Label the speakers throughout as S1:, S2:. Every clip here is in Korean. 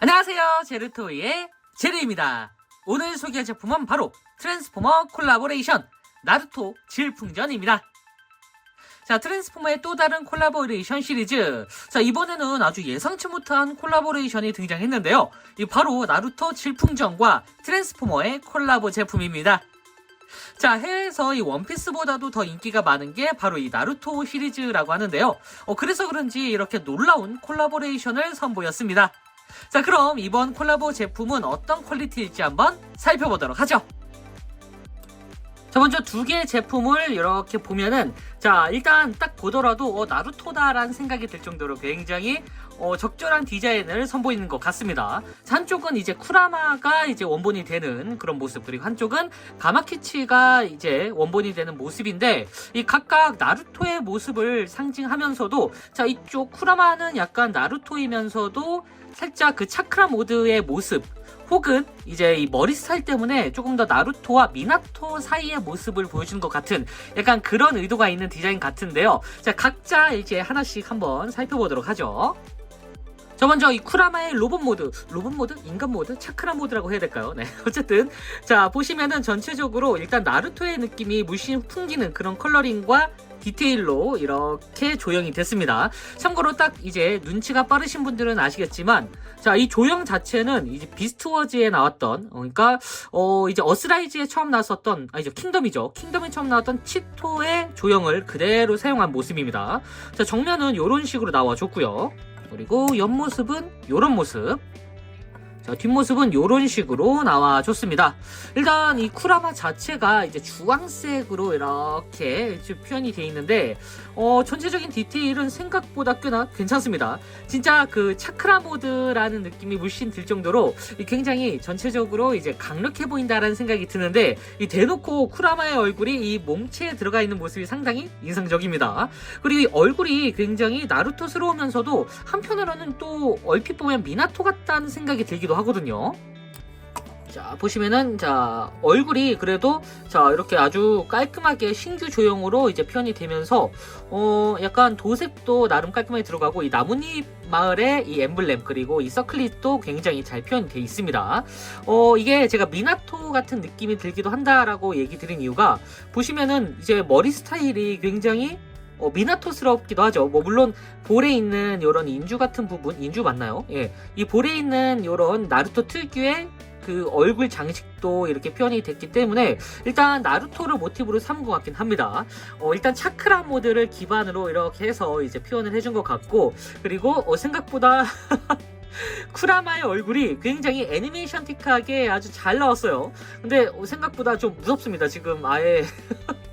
S1: 안녕하세요. 제르토이의 제르입니다. 오늘 소개할 제품은 바로 트랜스포머 콜라보레이션 나루토 질풍전입니다. 자, 트랜스포머의 또 다른 콜라보레이션 시리즈. 자, 이번에는 아주 예상치 못한 콜라보레이션이 등장했는데요. 이 바로 나루토 질풍전과 트랜스포머의 콜라보 제품입니다. 자, 해외에서 이 원피스보다도 더 인기가 많은 게 바로 이 나루토 시리즈라고 하는데요. 어, 그래서 그런지 이렇게 놀라운 콜라보레이션을 선보였습니다. 자, 그럼 이번 콜라보 제품은 어떤 퀄리티일지 한번 살펴보도록 하죠. 자, 먼저 두 개의 제품을 이렇게 보면은, 자, 일단 딱 보더라도, 어, 나루토다라는 생각이 들 정도로 굉장히, 어, 적절한 디자인을 선보이는 것 같습니다. 자, 한쪽은 이제 쿠라마가 이제 원본이 되는 그런 모습, 그리고 한쪽은 가마키치가 이제 원본이 되는 모습인데, 이 각각 나루토의 모습을 상징하면서도, 자, 이쪽 쿠라마는 약간 나루토이면서도 살짝 그 차크라 모드의 모습, 혹은 이제 이 머리 스타일 때문에 조금 더 나루토와 미나토 사이의 모습을 보여주는 것 같은 약간 그런 의도가 있는 디자인 같은데요. 자, 각자 이제 하나씩 한번 살펴보도록 하죠. 저 먼저 이 쿠라마의 로봇 모드, 로봇 모드, 인간 모드, 차크라 모드라고 해야 될까요? 네, 어쨌든 자 보시면은 전체적으로 일단 나루토의 느낌이 물씬 풍기는 그런 컬러링과 디테일로 이렇게 조형이 됐습니다. 참고로 딱 이제 눈치가 빠르신 분들은 아시겠지만, 자, 이 조형 자체는 이제 비스트워즈에 나왔던, 어, 그러니까, 어, 이제 어스라이즈에 처음 나왔었던, 아니죠, 킹덤이죠. 킹덤에 처음 나왔던 치토의 조형을 그대로 사용한 모습입니다. 자, 정면은 이런 식으로 나와줬고요. 그리고 옆모습은 이런 모습. 자, 뒷모습은 이런 식으로 나와줬습니다. 일단 이 쿠라마 자체가 이제 주황색으로 이렇게 표현이 되어 있는데 어, 전체적인 디테일은 생각보다 꽤나 괜찮습니다. 진짜 그 차크라 모드라는 느낌이 물씬 들 정도로 이 굉장히 전체적으로 이제 강력해 보인다라는 생각이 드는데 이 대놓고 쿠라마의 얼굴이 이 몸체에 들어가 있는 모습이 상당히 인상적입니다. 그리고 이 얼굴이 굉장히 나루토스러우면서도 한편으로는 또 얼핏 보면 미나토 같다는 생각이 들기도 하거든요. 자 보시면은 자 얼굴이 그래도 자 이렇게 아주 깔끔하게 신규 조형으로 이제 표현이 되면서 어 약간 도색도 나름 깔끔하게 들어가고 이 나뭇잎 마을의 이 엠블렘 그리고 이 서클릿도 굉장히 잘 표현돼 있습니다. 어 이게 제가 미나토 같은 느낌이 들기도 한다라고 얘기 드린 이유가 보시면은 이제 머리 스타일이 굉장히 어, 미나토스럽기도 하죠. 뭐 물론 볼에 있는 이런 인주 같은 부분, 인주 맞나요? 예, 이 볼에 있는 이런 나루토 특유의 그 얼굴 장식도 이렇게 표현이 됐기 때문에 일단 나루토를 모티브로 삼은 것 같긴 합니다. 어, 일단 차크라 모드를 기반으로 이렇게 해서 이제 표현을 해준 것 같고 그리고 어, 생각보다 쿠라마의 얼굴이 굉장히 애니메이션틱하게 아주 잘 나왔어요. 근데 어, 생각보다 좀 무섭습니다. 지금 아예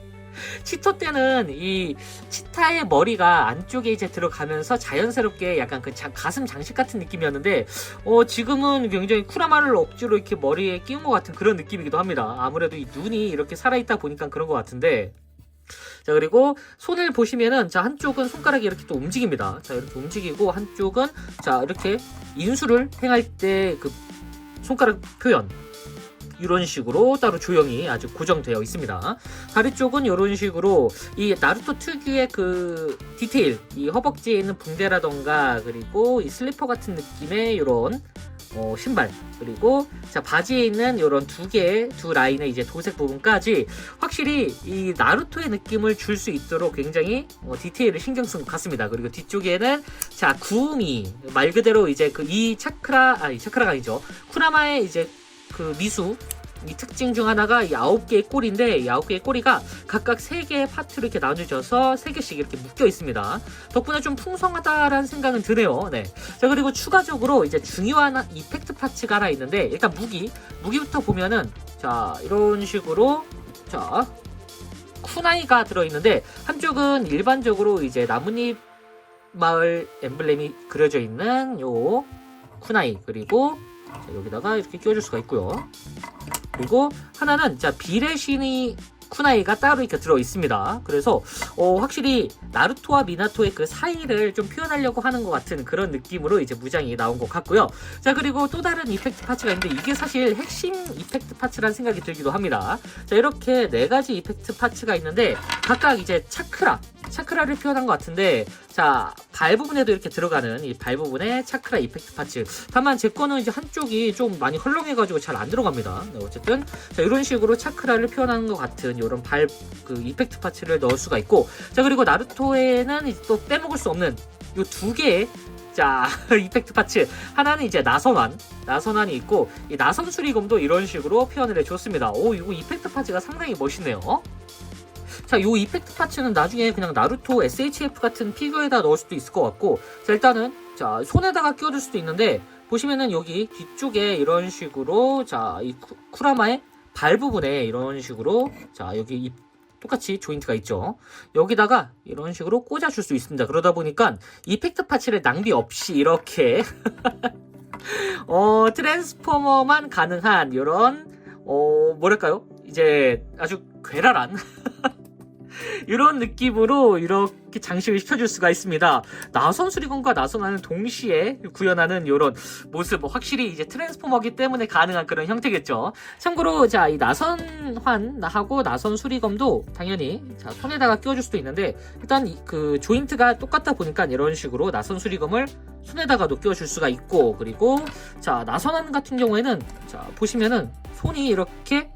S1: 치토 때는 이 치타의 머리가 안쪽에 이제 들어가면서 자연스럽게 약간 그 자- 가슴 장식 같은 느낌이었는데 어 지금은 굉장히 쿠라마를 억지로 이렇게 머리에 끼운 것 같은 그런 느낌이기도 합니다. 아무래도 이 눈이 이렇게 살아있다 보니까 그런 것 같은데 자 그리고 손을 보시면은 자 한쪽은 손가락이 이렇게 또 움직입니다. 자 이렇게 움직이고 한쪽은 자 이렇게 인수를 행할 때 그 손가락 표현 이런 식으로 따로 조형이 아주 고정되어 있습니다. 다리 쪽은 이런 식으로 이 나루토 특유의 그 디테일, 이 허벅지에 있는 붕대라던가 그리고 이 슬리퍼 같은 느낌의 이런 어, 신발 그리고 자 바지에 있는 이런 두 개의 두 라인의 이제 도색 부분까지 확실히 이 나루토의 느낌을 줄 수 있도록 굉장히 어, 디테일을 신경 쓴 것 같습니다. 그리고 뒤쪽에는 자 구음이 말 그대로 이제 그 이 차크라 아니 차크라가 아니죠 쿠라마의 이제 그 미수 이 특징 중 하나가 이 아홉 개의 꼬리인데 이 아홉 개의 꼬리가 각각 세 개의 파트로 이렇게 나눠져서 세 개씩 이렇게 묶여 있습니다. 덕분에 좀 풍성하다라는 생각은 드네요. 네. 자 그리고 추가적으로 이제 중요한 이펙트 파츠가 하나 있는데 일단 무기 무기부터 보면은 자 이런 식으로 자 쿠나이가 들어있는데 한쪽은 일반적으로 이제 나뭇잎 마을 엠블렘이 그려져 있는 요 쿠나이 그리고 자, 여기다가 이렇게 끼워줄 수가 있고요. 그리고 하나는 자 비레시니 쿠나이가 따로 이렇게 들어 있습니다. 그래서 어, 확실히 나루토와 미나토의 그 사이를 좀 표현하려고 하는 것 같은 그런 느낌으로 이제 무장이 나온 것 같고요. 자 그리고 또 다른 이펙트 파츠가 있는데 이게 사실 핵심 이펙트 파츠라는 생각이 들기도 합니다. 자 이렇게 네 가지 이펙트 파츠가 있는데 각각 이제 차크라 차크라를 표현한 것 같은데 자 발 부분에도 이렇게 들어가는 이 발 부분에 차크라 이펙트 파츠. 다만 제 거는 이제 한쪽이 좀 많이 헐렁해가지고 잘 안 들어갑니다. 네, 어쨌든 자 이런 식으로 차크라를 표현하는 것 같은 이런 발 그 이펙트 파츠를 넣을 수가 있고 자 그리고 나루토에는 또 빼먹을 수 없는 요두 개의 자 이펙트 파츠. 하나는 이제 나선환 나선환이 있고 이 나선 수리검도 이런 식으로 표현을 해줬습니다. 오 이거 이펙트 파츠가 상당히 멋있네요 자, 요 이펙트 파츠는 나중에 그냥 나루토 SHF 같은 피규어에다 넣을 수도 있을 것 같고, 자, 일단은, 자, 손에다가 끼워줄 수도 있는데, 보시면은 여기 뒤쪽에 이런 식으로, 자, 이 쿠, 쿠라마의 발 부분에 이런 식으로, 자, 여기 이 똑같이 조인트가 있죠. 여기다가 이런 식으로 꽂아줄 수 있습니다. 그러다 보니까 이펙트 파츠를 낭비 없이 이렇게, 어, 트랜스포머만 가능한 이런, 어, 뭐랄까요? 이제 아주 괴랄한 이런 느낌으로 이렇게 장식을 시켜줄 수가 있습니다. 나선 수리건과 나선하는 동시에 구현하는 이런 모습, 뭐 확실히 이제 트랜스포머기 때문에 가능한 그런 형태겠죠. 참고로 자 이 나선환하고 나선 수리검도 당연히 자 손에다가 끼워줄 수도 있는데 일단 이- 그 조인트가 똑같다 보니까 이런 식으로 나선 수리검을 손에다가도 끼워줄 수가 있고 그리고 자 나선환 같은 경우에는 자 보시면은 손이 이렇게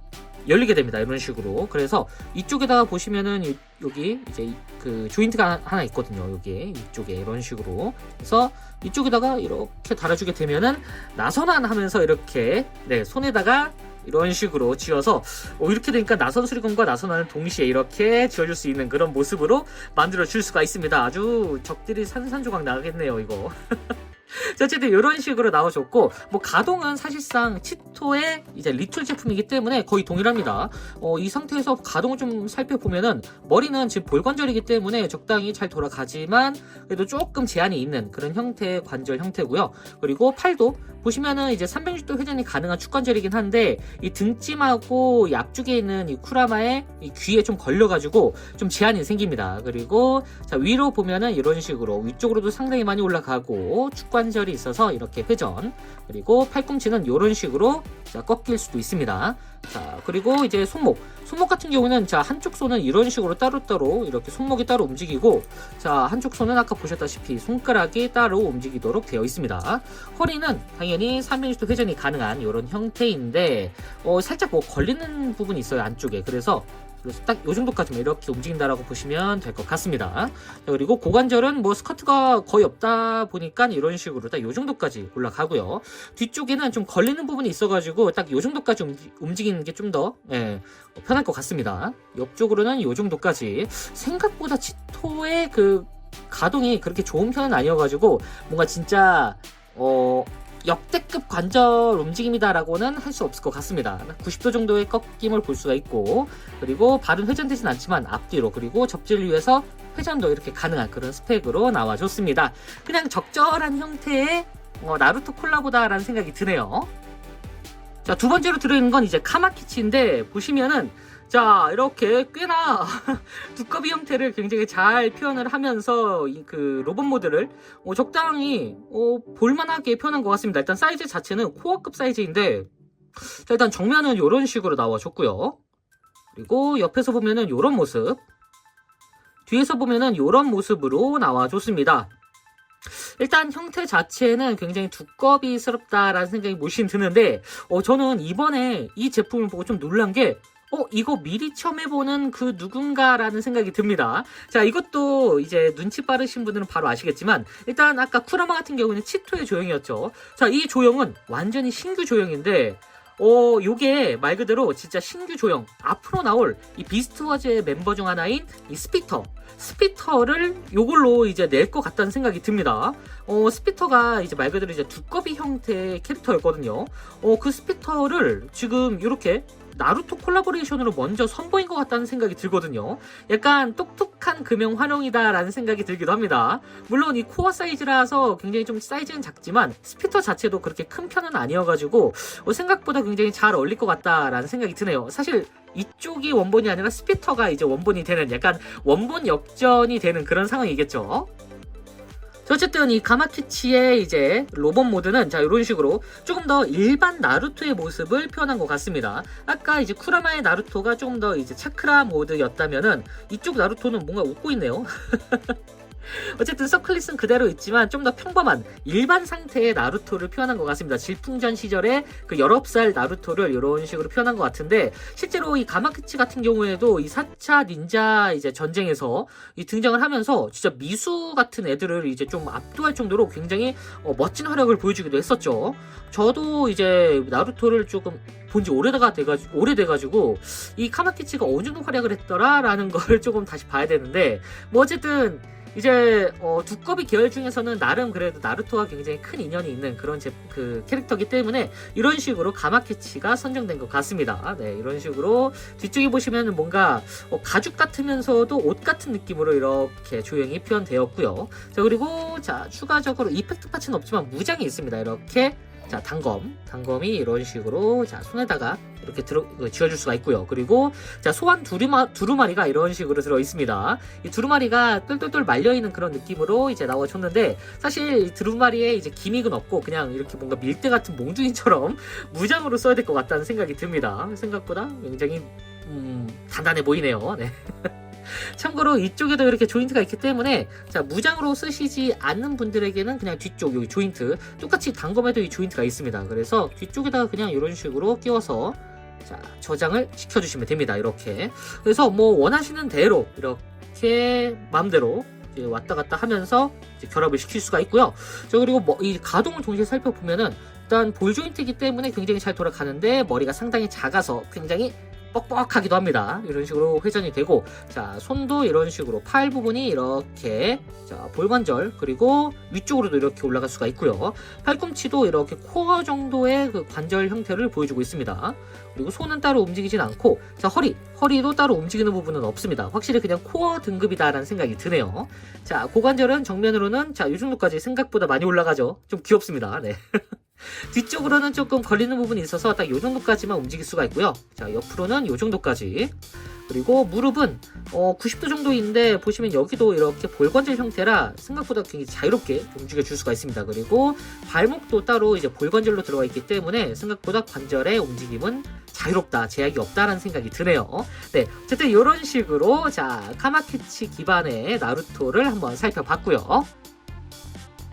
S1: 열리게 됩니다. 이런 식으로. 그래서 이쪽에다가 보시면은 이- 여기 이제 이- 그 조인트가 하나 있거든요. 여기 이쪽에 이런 식으로. 그래서 이쪽에다가 이렇게 달아주게 되면은 나선한 하면서 이렇게 네 손에다가 이런 식으로 지어서 어, 이렇게 되니까 나선 수리검과 나선하는 동시에 이렇게 지어줄 수 있는 그런 모습으로 만들어 줄 수가 있습니다. 아주 적들이 산산조각 나겠네요, 이거. 자, 어쨌든 이런 식으로 나와줬고, 뭐, 가동은 사실상 치토의 이제 리툴 제품이기 때문에 거의 동일합니다. 어, 이 상태에서 가동을 좀 살펴보면은, 머리는 지금 볼관절이기 때문에 적당히 잘 돌아가지만, 그래도 조금 제한이 있는 그런 형태의 관절 형태고요. 그리고 팔도, 보시면은 이제 360도 회전이 가능한 축관절이긴 한데, 이 등찜하고 이 앞쪽에 있는 이 쿠라마의 이 귀에 좀 걸려가지고, 좀 제한이 생깁니다. 그리고, 자, 위로 보면은 이런 식으로 위쪽으로도 상당히 많이 올라가고, 축관 절이 있어서 이렇게 회전, 그리고 팔꿈치는 이런 식으로 자, 꺾일 수도 있습니다. 자, 그리고 이제 손목. 손목 같은 경우는 자, 한쪽 손은 이런 식으로 따로따로 이렇게 손목이 따로 움직이고 자, 한쪽 손은 아까 보셨다시피 손가락이 따로 움직이도록 되어 있습니다. 허리는 당연히 360도 회전이 가능한 이런 형태인데 어, 살짝 뭐 걸리는 부분이 있어요, 안쪽에. 그래서 그래서 딱이 정도까지만 이렇게 움직인다라고 보시면 될 것 같습니다. 자, 그리고 고관절은 뭐 스커트가 거의 없다 보니까 이런 식으로 딱이 정도까지 올라가고요. 뒤쪽에는 좀 걸리는 부분이 있어가지고 딱이 정도까지 움직- 움직이는 게 좀더 예, 어, 편할 것 같습니다. 옆쪽으로는 이 정도까지 생각보다 치토의 그 가동이 그렇게 좋은 편은 아니어가지고 뭔가 진짜 어 역대급 관절 움직임이다라고는 할 수 없을 것 같습니다. 90도 정도의 꺾임을 볼 수가 있고 그리고 발은 회전되진 않지만 앞뒤로 그리고 접지를 위해서 회전도 이렇게 가능한 그런 스펙으로 나와줬습니다. 그냥 적절한 형태의 어, 나루토 콜라보다라는 생각이 드네요. 자, 두 번째로 들어있는 건 이제 카마키치인데 보시면은 자, 이렇게 꽤나 두꺼비 형태를 굉장히 잘 표현을 하면서 이그 로봇 모드를 어, 적당히 어, 볼만하게 표현한 것 같습니다. 일단 사이즈 자체는 코어급 사이즈인데 자, 일단 정면은 이런 식으로 나와줬고요. 그리고 옆에서 보면은 이런 모습 뒤에서 보면은 이런 모습으로 나와줬습니다. 일단 형태 자체는 굉장히 두꺼비스럽다라는 생각이 물씬 드는데 어, 저는 이번에 이 제품을 보고 좀 놀란 게 어, 이거 미리 처음 해보는 그 누군가라는 생각이 듭니다. 자, 이것도 이제 눈치 빠르신 분들은 바로 아시겠지만, 일단 아까 쿠라마 같은 경우는 치토의 조형이었죠. 자, 이 조형은 완전히 신규 조형인데, 어, 요게 말 그대로 진짜 신규 조형, 앞으로 나올 이 비스트워즈의 멤버 중 하나인 이 스피터. 스피터를 요걸로 이제 낼 것 같다는 생각이 듭니다. 어, 스피터가 이제 말 그대로 이제 두꺼비 형태의 캐릭터였거든요. 어, 그 스피터를 지금 이렇게 나루토 콜라보레이션으로 먼저 선보인 것 같다는 생각이 들거든요. 약간 똑똑한 금형 활용이다라는 생각이 들기도 합니다. 물론 이 코어 사이즈라서 굉장히 좀 사이즈는 작지만 스피터 자체도 그렇게 큰 편은 아니어가지고 어, 생각보다 굉장히 잘 어울릴 것 같다라는 생각이 드네요. 사실 이쪽이 원본이 아니라 스피터가 이제 원본이 되는 약간 원본 역전이 되는 그런 상황이겠죠. 자, 어쨌든 이 가마키치의 이제 로봇 모드는 자 이런 식으로 조금 더 일반 나루토의 모습을 표현한 것 같습니다. 아까 이제 쿠라마의 나루토가 조금 더 이제 차크라 모드였다면은 이쪽 나루토는 뭔가 웃고 있네요. 어쨌든 서클릿은 그대로 있지만 좀 더 평범한 일반 상태의 나루토를 표현한 것 같습니다. 질풍전 시절에 그 19살 나루토를 이런 식으로 표현한 것 같은데 실제로 이 가마키치 같은 경우에도 이 4차 닌자 이제 전쟁에서 이 등장을 하면서 진짜 미수 같은 애들을 이제 좀 압도할 정도로 굉장히 어, 멋진 활약을 보여주기도 했었죠. 저도 이제 나루토를 조금 본지 오래다가 돼가지고 오래돼가지고 이 카마키치가 어느 정도 활약을 했더라라는 걸 조금 다시 봐야 되는데 뭐 어쨌든 이제 어, 두꺼비 계열 중에서는 나름 그래도 나루토와 굉장히 큰 인연이 있는 그런 제, 그 캐릭터기 때문에 이런 식으로 가마키치가 선정된 것 같습니다. 네, 이런 식으로 뒤쪽에 보시면 뭔가 어, 가죽 같으면서도 옷 같은 느낌으로 이렇게 조형이 표현되었고요. 자 그리고 자 추가적으로 이펙트 파츠는 없지만 무장이 있습니다. 이렇게 자 단검, 단검이 이런 식으로 자 손에다가 이렇게 들어 그, 쥐어줄 수가 있고요. 그리고 자 소환 두루마 두루마리가 이런 식으로 들어 있습니다. 이 두루마리가 똘똘똘 말려 있는 그런 느낌으로 이제 나와줬는데 사실 이 두루마리에 이제 기믹은 없고 그냥 이렇게 뭔가 밀대 같은 몽둥이처럼 무장으로 써야 될 것 같다는 생각이 듭니다. 생각보다 굉장히 음, 단단해 보이네요. 네. 참고로 이쪽에도 이렇게 조인트가 있기 때문에 자 무장으로 쓰시지 않는 분들에게는 그냥 뒤쪽 여기 조인트 똑같이 단검에도 이 조인트가 있습니다. 그래서 뒤쪽에다가 그냥 이런 식으로 끼워서 자 저장을 시켜주시면 됩니다. 이렇게 그래서 뭐 원하시는 대로 이렇게 마음대로 왔다 갔다 하면서 결합을 시킬 수가 있고요. 자 그리고 뭐 이 가동을 동시에 살펴보면은 일단 볼 조인트이기 때문에 굉장히 잘 돌아가는데 머리가 상당히 작아서 굉장히 뻑뻑하기도 합니다. 이런 식으로 회전이 되고 자 손도 이런 식으로 팔 부분이 이렇게 자 볼관절 그리고 위쪽으로도 이렇게 올라갈 수가 있고요. 팔꿈치도 이렇게 코어 정도의 그 관절 형태를 보여주고 있습니다. 그리고 손은 따로 움직이진 않고 자 허리 허리도 따로 움직이는 부분은 없습니다. 확실히 그냥 코어 등급이다라는 생각이 드네요. 자 고관절은 정면으로는 자이 정도까지 생각보다 많이 올라가죠. 좀 귀엽습니다. 네. 뒤쪽으로는 조금 걸리는 부분이 있어서 딱이 정도까지만 움직일 수가 있고요. 자, 옆으로는 이 정도까지. 그리고 무릎은 어, 90도 정도 인데 보시면 여기도 이렇게 볼관절 형태라 생각보다 굉장히 자유롭게 움직여 줄 수가 있습니다. 그리고 발목도 따로 이제 볼관절로 들어가 있기 때문에 생각보다 관절의 움직임은 자유롭다, 제약이 없다라는 생각이 드네요. 네, 어쨌든 이런 식으로 자 카마키치 기반의 나루토를 한번 살펴봤고요.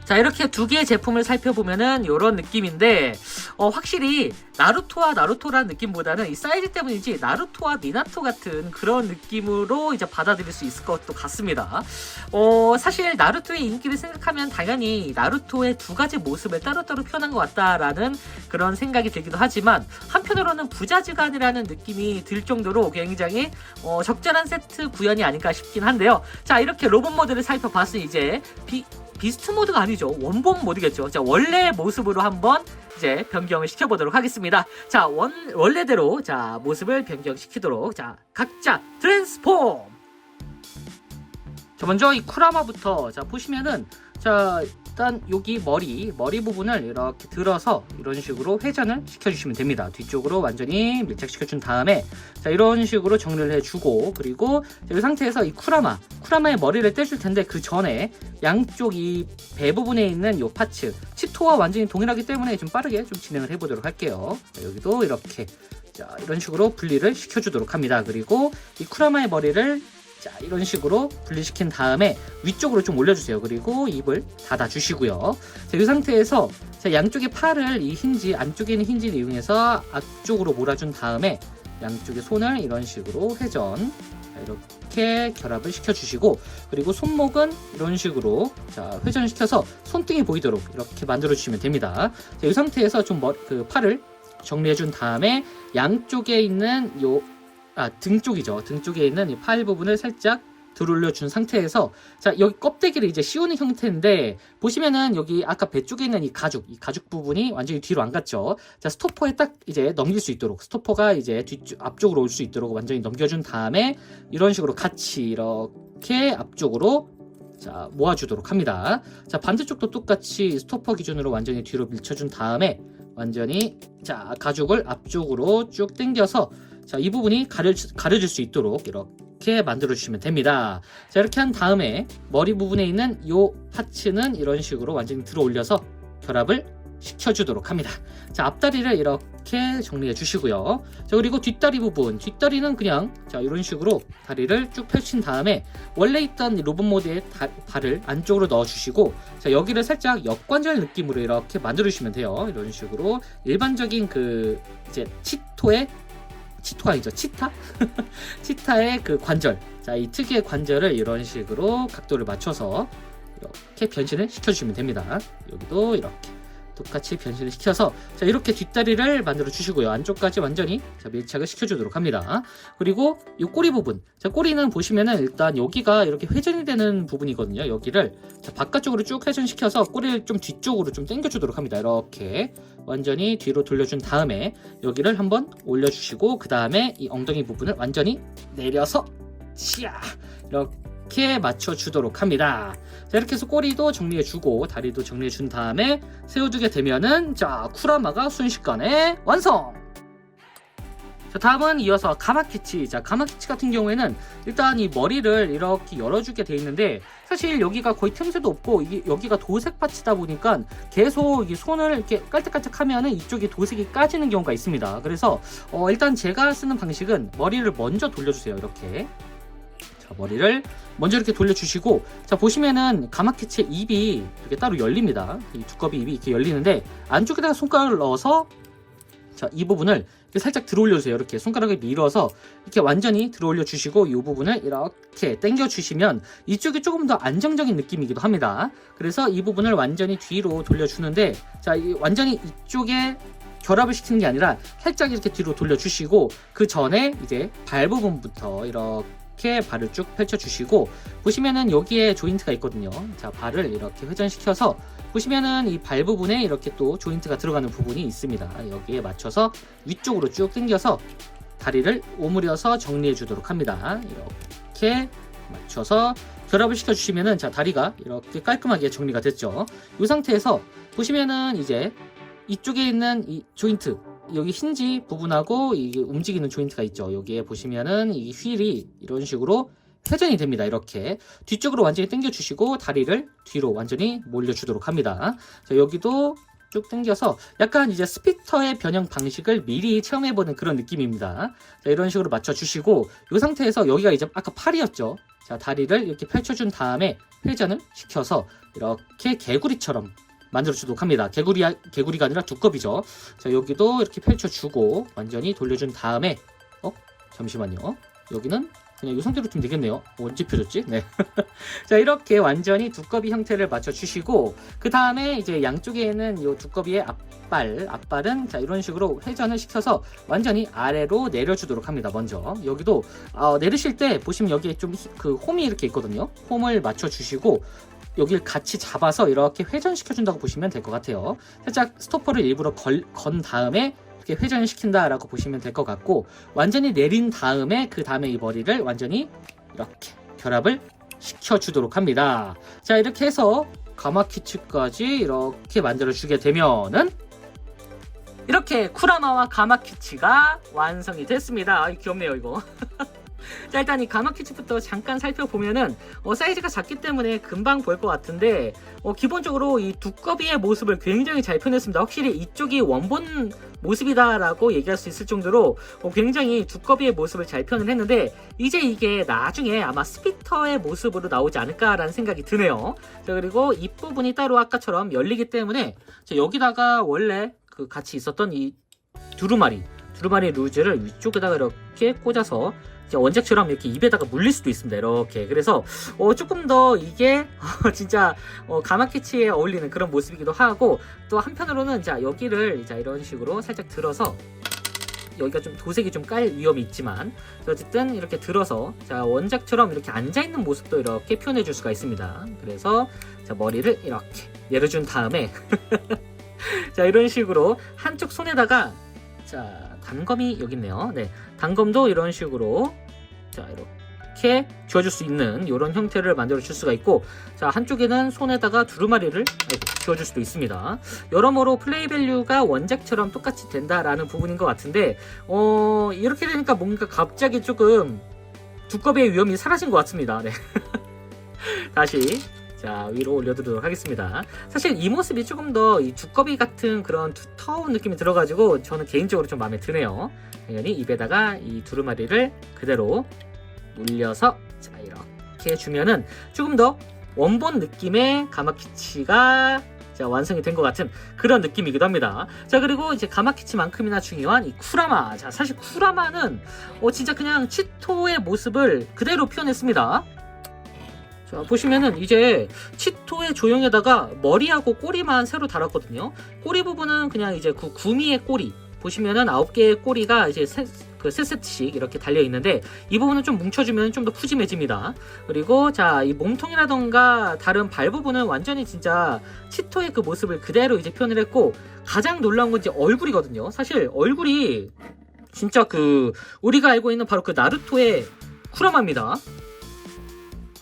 S1: 자 이렇게 두 개의 제품을 살펴보면은 이런 느낌인데 어, 확실히 나루토와 나루토라는 느낌보다는 이 사이즈 때문인지 나루토와 미나토 같은 그런 느낌으로 이제 받아들일 수 있을 것도 같습니다. 어, 사실 나루토의 인기를 생각하면 당연히 나루토의 두 가지 모습을 따로따로 표현한 것 같다라는 그런 생각이 들기도 하지만 한편으로는 부자지간이라는 느낌이 들 정도로 굉장히 어, 적절한 세트 구현이 아닐까 싶긴 한데요. 자 이렇게 로봇 모드를 살펴봤으니 이제 비, 비스트 모드가 아니죠. 원본 모드겠죠. 자, 원래 모습으로 한번 이제 변경을 시켜보도록 하겠습니다. 자, 원, 원래대로 자, 모습을 변경시키도록 자, 각자 트랜스폼! 자, 먼저 이 쿠라마부터 자, 보시면은 자, 일단 여기 머리, 머리 부분을 이렇게 들어서 이런 식으로 회전을 시켜주시면 됩니다. 뒤쪽으로 완전히 밀착시켜준 다음에 자, 이런 식으로 정리를 해주고 그리고 이 상태에서 이 쿠라마, 쿠라마의 머리를 떼줄 텐데 그 전에 양쪽 이 배 부분에 있는 이 파츠, 치토와 완전히 동일하기 때문에 좀 빠르게 좀 진행을 해보도록 할게요. 자, 여기도 이렇게 자, 이런 식으로 분리를 시켜주도록 합니다. 그리고 이 쿠라마의 머리를 자, 이런 식으로 분리시킨 다음에 위쪽으로 좀 올려주세요. 그리고 입을 닫아주시고요. 자, 이 상태에서 자, 양쪽의 팔을 이 힌지, 안쪽에 있는 힌지를 이용해서 앞쪽으로 몰아준 다음에 양쪽의 손을 이런 식으로 회전, 자, 이렇게 결합을 시켜주시고, 그리고 손목은 이런 식으로 자, 회전시켜서 손등이 보이도록 이렇게 만들어주시면 됩니다. 자, 이 상태에서 좀 머, 그 팔을 정리해준 다음에 양쪽에 있는 요 아, 등 쪽이죠. 등 쪽에 있는 이 파일 부분을 살짝 들올려 준 상태에서 자 여기 껍데기를 이제 씌우는 형태인데 보시면은 여기 아까 배 쪽에 있는 이 가죽 이 가죽 부분이 완전히 뒤로 안 갔죠 자 스토퍼에 딱 이제 넘길 수 있도록 스토퍼가 이제 뒤쪽 앞쪽으로 올 수 있도록 완전히 넘겨준 다음에 이런 식으로 같이 이렇게 앞쪽으로 자 모아주도록 합니다 자 반대쪽도 똑같이 스토퍼 기준으로 완전히 뒤로 밀쳐준 다음에 완전히 자 가죽을 앞쪽으로 쭉 당겨서 자, 이 부분이 가려, 가려질 수 있도록 이렇게 이렇게 만들어 주시면 됩니다. 자 이렇게 한 다음에 머리 부분에 있는 이 파츠는 이런 식으로 완전히 들어 올려서 결합을 시켜주도록 합니다. 자 앞다리를 이렇게 정리해 주시고요. 자 그리고 뒷다리 부분, 뒷다리는 그냥 자 이런 식으로 다리를 쭉 펼친 다음에 원래 있던 이 로봇 모드의 다- 발을 안쪽으로 넣어 주시고 자 여기를 살짝 역관절 느낌으로 이렇게 만들어 주시면 돼요. 이런 식으로 일반적인 그 이제 치토의 치토가 아니죠. 치타? 치타의 그 관절. 자 이 특유의 관절을 이런 식으로 각도를 맞춰서 이렇게 변신을 시켜주시면 됩니다. 여기도 이렇게 똑같이 변신을 시켜서 자 이렇게 뒷다리를 만들어 주시고요. 안쪽까지 완전히 자 밀착을 시켜주도록 합니다. 그리고 이 꼬리 부분. 자 꼬리는 보시면은 일단 여기가 이렇게 회전이 되는 부분이거든요 여기를. 자 바깥쪽으로 쭉 회전시켜서 꼬리를 좀 뒤쪽으로 좀 당겨주도록 합니다. 이렇게 완전히 뒤로 돌려준 다음에 여기를 한번 올려주시고 그 다음에 이 엉덩이 부분을 완전히 내려서 치아! 이렇게 맞춰주도록 합니다. 자 이렇게 해서 꼬리도 정리해주고 다리도 정리해준 다음에 세워두게 되면은 자 쿠라마가 순식간에 완성! 자 다음은 이어서 가마키치 자 가마키치 같은 경우에는 일단 이 머리를 이렇게 열어주게 돼 있는데 사실 여기가 거의 틈새도 없고 이게 여기가 도색 파츠다 보니까 계속 이 손을 이렇게 깔짝깔짝 하면은 이쪽이 도색이 까지는 경우가 있습니다. 그래서 어, 일단 제가 쓰는 방식은 머리를 먼저 돌려주세요. 이렇게. 자, 머리를 먼저 이렇게 돌려주시고, 자, 보시면은 가마키치의 입이 이렇게 따로 열립니다. 이 두꺼비 입이 이렇게 열리는데, 안쪽에다가 손가락을 넣어서, 자, 이 부분을 이렇게 살짝 들어 올려주세요. 이렇게 손가락을 밀어서 이렇게 완전히 들어 올려 주시고, 이 부분을 이렇게 당겨 주시면 이쪽이 조금 더 안정적인 느낌이기도 합니다. 그래서 이 부분을 완전히 뒤로 돌려주는데 자이 완전히 이쪽에 결합을 시키는 게 아니라 살짝 이렇게 뒤로 돌려주시고 그 전에 이제 발 부분부터 이렇게 발을 쭉 펼쳐주시고 보시면은 여기에 조인트가 있거든요. 자 발을 이렇게 회전시켜서 보시면은 이 발 부분에 이렇게 또 조인트가 들어가는 부분이 있습니다. 여기에 맞춰서 위쪽으로 쭉 당겨서 다리를 오므려서 정리해 주도록 합니다. 이렇게 맞춰서 결합을 시켜주시면은 자 다리가 이렇게 깔끔하게 정리가 됐죠. 이 상태에서 보시면은 이제 이쪽에 있는 이 조인트 여기 힌지 부분하고 이게 움직이는 조인트가 있죠. 여기에 보시면은 이 휠이 이런 식으로 회전이 됩니다. 이렇게 뒤쪽으로 완전히 당겨 주시고 다리를 뒤로 완전히 몰려 주도록 합니다. 자 여기도 쭉 당겨서 약간 이제 스피터의 변형 방식을 미리 체험해보는 그런 느낌입니다. 자, 이런 식으로 맞춰주시고 이 상태에서 여기가 이제 아까 팔이었죠. 자 다리를 이렇게 펼쳐준 다음에 회전을 시켜서 이렇게 개구리처럼 만들어주도록 합니다. 개구리 개구리가 아니라 두꺼비죠. 자 여기도 이렇게 펼쳐주고 완전히 돌려준 다음에 어 잠시만요. 여기는 그냥 이 상태로 두면 되겠네요. 언제 펴졌지? 네. 자 이렇게 완전히 두꺼비 형태를 맞춰주시고 그 다음에 이제 양쪽에 있는 이 두꺼비의 앞발 앞발은 자 이런 식으로 회전을 시켜서 완전히 아래로 내려주도록 합니다. 먼저 여기도 어, 내리실 때 보시면 여기에 좀 그 홈이 이렇게 있거든요. 홈을 맞춰주시고 여기를 같이 잡아서 이렇게 회전시켜준다고 보시면 될 것 같아요. 살짝 스토퍼를 일부러 걸, 건 다음에 이렇게 회전을 시킨다라고 보시면 될 것 같고 완전히 내린 다음에 그 다음에 이 머리를 완전히 이렇게 결합을 시켜주도록 합니다. 자 이렇게 해서 가마키츠까지 이렇게 만들어주게 되면은 이렇게 쿠라마와 가마키치가 완성이 됐습니다. 아, 귀엽네요 이거. 자 일단 이 가마키치부터 잠깐 살펴보면은 어, 사이즈가 작기 때문에 금방 볼 것 같은데 어, 기본적으로 이 두꺼비의 모습을 굉장히 잘 표현했습니다. 확실히 이쪽이 원본 모습이다라고 얘기할 수 있을 정도로 어, 굉장히 두꺼비의 모습을 잘 표현을 했는데 이제 이게 나중에 아마 스피터의 모습으로 나오지 않을까라는 생각이 드네요. 자 그리고 이 부분이 따로 아까처럼 열리기 때문에 자, 여기다가 원래 그 같이 있었던 이 두루마리 두루마리 루즈를 위쪽에다가 이렇게 꽂아서 원작처럼 이렇게 입에다가 물릴 수도 있습니다. 이렇게 그래서 어, 조금 더 이게 진짜 어, 가마키치에 어울리는 그런 모습이기도 하고 또 한편으로는 자 여기를 자 이런 식으로 살짝 들어서 여기가 좀 도색이 좀 깔 위험이 있지만 어쨌든 이렇게 들어서 자 원작처럼 이렇게 앉아 있는 모습도 이렇게 표현해 줄 수가 있습니다. 그래서 자 머리를 이렇게 내려준 다음에 자 이런 식으로 한쪽 손에다가 자 단검이 여기 있네요. 네 단검도 이런 식으로 자 이렇게 쥐어줄 수 있는 이런 형태를 만들어 줄 수가 있고 자 한쪽에는 손에다가 두루마리를 쥐어줄 수도 있습니다. 여러모로 플레이 밸류가 원작처럼 똑같이 된다라는 부분인 것 같은데 어 이렇게 되니까 뭔가 갑자기 조금 두꺼비의 위험이 사라진 것 같습니다. 네. 다시 자 위로 올려드리도록 하겠습니다. 사실 이 모습이 조금 더 이 두꺼비 같은 그런 두터운 느낌이 들어가지고 저는 개인적으로 좀 마음에 드네요. 당연히 입에다가 이 두루마리를 그대로 물려서 자 이렇게 주면은 조금 더 원본 느낌의 가마키치가 자, 완성이 된 것 같은 그런 느낌이기도 합니다. 자, 그리고 이제 가마키치만큼이나 중요한 이 쿠라마. 자, 사실 쿠라마는 어, 진짜 그냥 치토의 모습을 그대로 표현했습니다. 자, 보시면은 이제 치토의 조형에다가 머리하고 꼬리만 새로 달았거든요. 꼬리 부분은 그냥 이제 그 구미의 꼬리. 보시면은 아홉 개의 꼬리가 이제 세, 그세 세트씩 이렇게 달려 있는데 이 부분은 좀 뭉쳐주면 좀 더 푸짐해집니다. 그리고 자 이 몸통이라던가 다른 발 부분은 완전히 진짜 치토의 그 모습을 그대로 이제 표현을 했고 가장 놀라운 건 이제 얼굴이거든요. 사실 얼굴이 진짜 그 우리가 알고 있는 바로 그 나루토의 쿠라마입니다.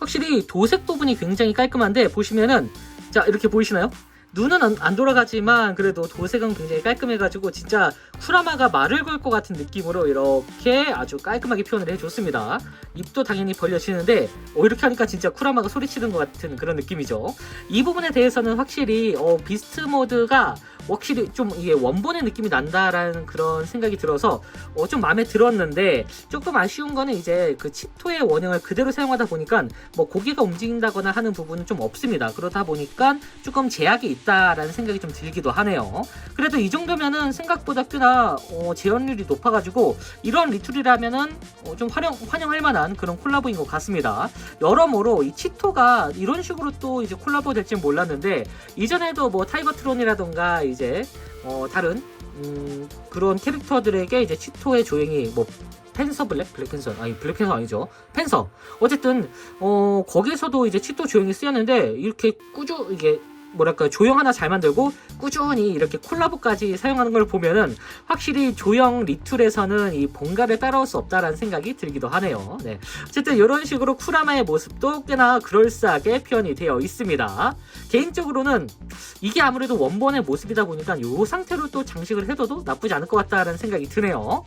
S1: 확실히 도색 부분이 굉장히 깔끔한데 보시면은 자 이렇게 보이시나요? 눈은 안, 안 돌아가지만 그래도 도색은 굉장히 깔끔해가지고 진짜 쿠라마가 말을 걸 것 같은 느낌으로 이렇게 아주 깔끔하게 표현을 해줬습니다. 입도 당연히 벌려지는데 어, 이렇게 하니까 진짜 쿠라마가 소리치는 것 같은 그런 느낌이죠. 이 부분에 대해서는 확실히 어, 비스트 모드가 확실히 좀 이게 원본의 느낌이 난다라는 그런 생각이 들어서 어, 좀 마음에 들었는데 조금 아쉬운 거는 이제 그 치토의 원형을 그대로 사용하다 보니까 뭐 고개가 움직인다거나 하는 부분은 좀 없습니다. 그러다 보니까 조금 제약이 있다라는 생각이 좀 들기도 하네요. 그래도 이 정도면은 생각보다 꽤나 어, 재현율이 높아가지고 이런 리툴이라면은 어, 좀 활용 환영할 만한 그런 콜라보인 것 같습니다. 여러모로 이 치토가 이런 식으로 또 이제 콜라보 될지 몰랐는데 이전에도 뭐 타이거 트론이라던가 이제 어, 다른 음, 그런 캐릭터들에게 이제 치토의 조행이 뭐 펜서 블랙? 블랙 펜서? 아니 블랙 펜서 아니죠. 펜서. 어쨌든 어 거기서도 이제 치토 조형이 쓰였는데 이렇게 꾸준 이게 뭐랄까 조형 하나 잘 만들고 꾸준히 이렇게 콜라보까지 사용하는 걸 보면은 확실히 조형 리툴에서는 이 본가를 따라올 수 없다라는 생각이 들기도 하네요. 네. 어쨌든 이런 식으로 쿠라마의 모습도 꽤나 그럴싸하게 표현이 되어 있습니다. 개인적으로는 이게 아무래도 원본의 모습이다 보니까 이 상태로 또 장식을 해둬도 나쁘지 않을 것 같다라는 생각이 드네요.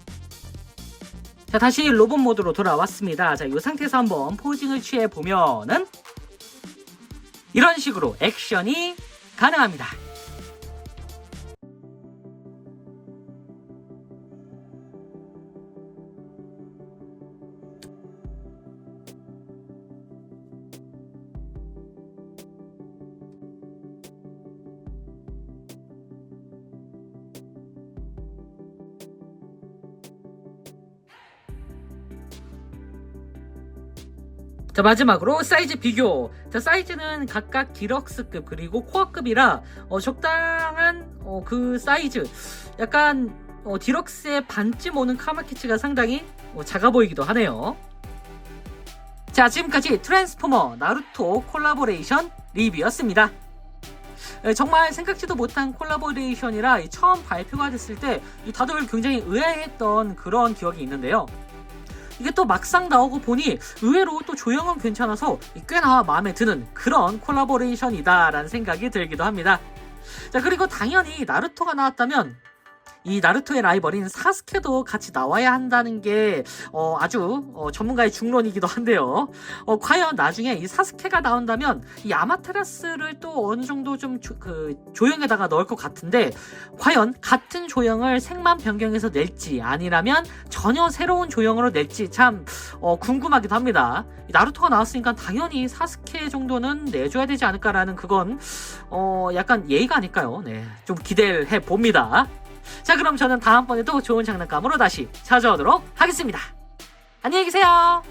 S1: 자, 다시 로봇 모드로 돌아왔습니다. 자, 이 상태에서 한번 포징을 취해 보면은 이런 식으로 액션이 가능합니다. 자 마지막으로 사이즈 비교. 자 사이즈는 각각 디럭스급 그리고 코어급이라 어, 적당한 어, 그 사이즈. 약간 어, 디럭스의 반쯤 오는 카마키치가 상당히 어, 작아 보이기도 하네요. 자 지금까지 트랜스포머 나루토 콜라보레이션 리뷰였습니다. 에, 정말 생각지도 못한 콜라보레이션이라 이 처음 발표가 됐을 때이 다들 굉장히 의아했던 그런 기억이 있는데요 이게 또 막상 나오고 보니 의외로 또 조형은 괜찮아서 꽤나 마음에 드는 그런 콜라보레이션이다라는 생각이 들기도 합니다. 자 그리고 당연히 나루토가 나왔다면 이 나루토의 라이벌인 사스케도 같이 나와야 한다는 게 어, 아주 어, 전문가의 중론이기도 한데요. 어, 과연 나중에 이 사스케가 나온다면 이 아마테라스를 또 어느 정도 좀 조, 그 조형에다가 넣을 것 같은데 과연 같은 조형을 색만 변경해서 낼지 아니라면 전혀 새로운 조형으로 낼지 참 어, 궁금하기도 합니다. 이 나루토가 나왔으니까 당연히 사스케 정도는 내줘야 되지 않을까라는 그건 어, 약간 예의가 아닐까요? 네, 좀 기대를 해 봅니다. 자, 그럼 저는 다음번에도 좋은 장난감으로 다시 찾아오도록 하겠습니다. 안녕히 계세요.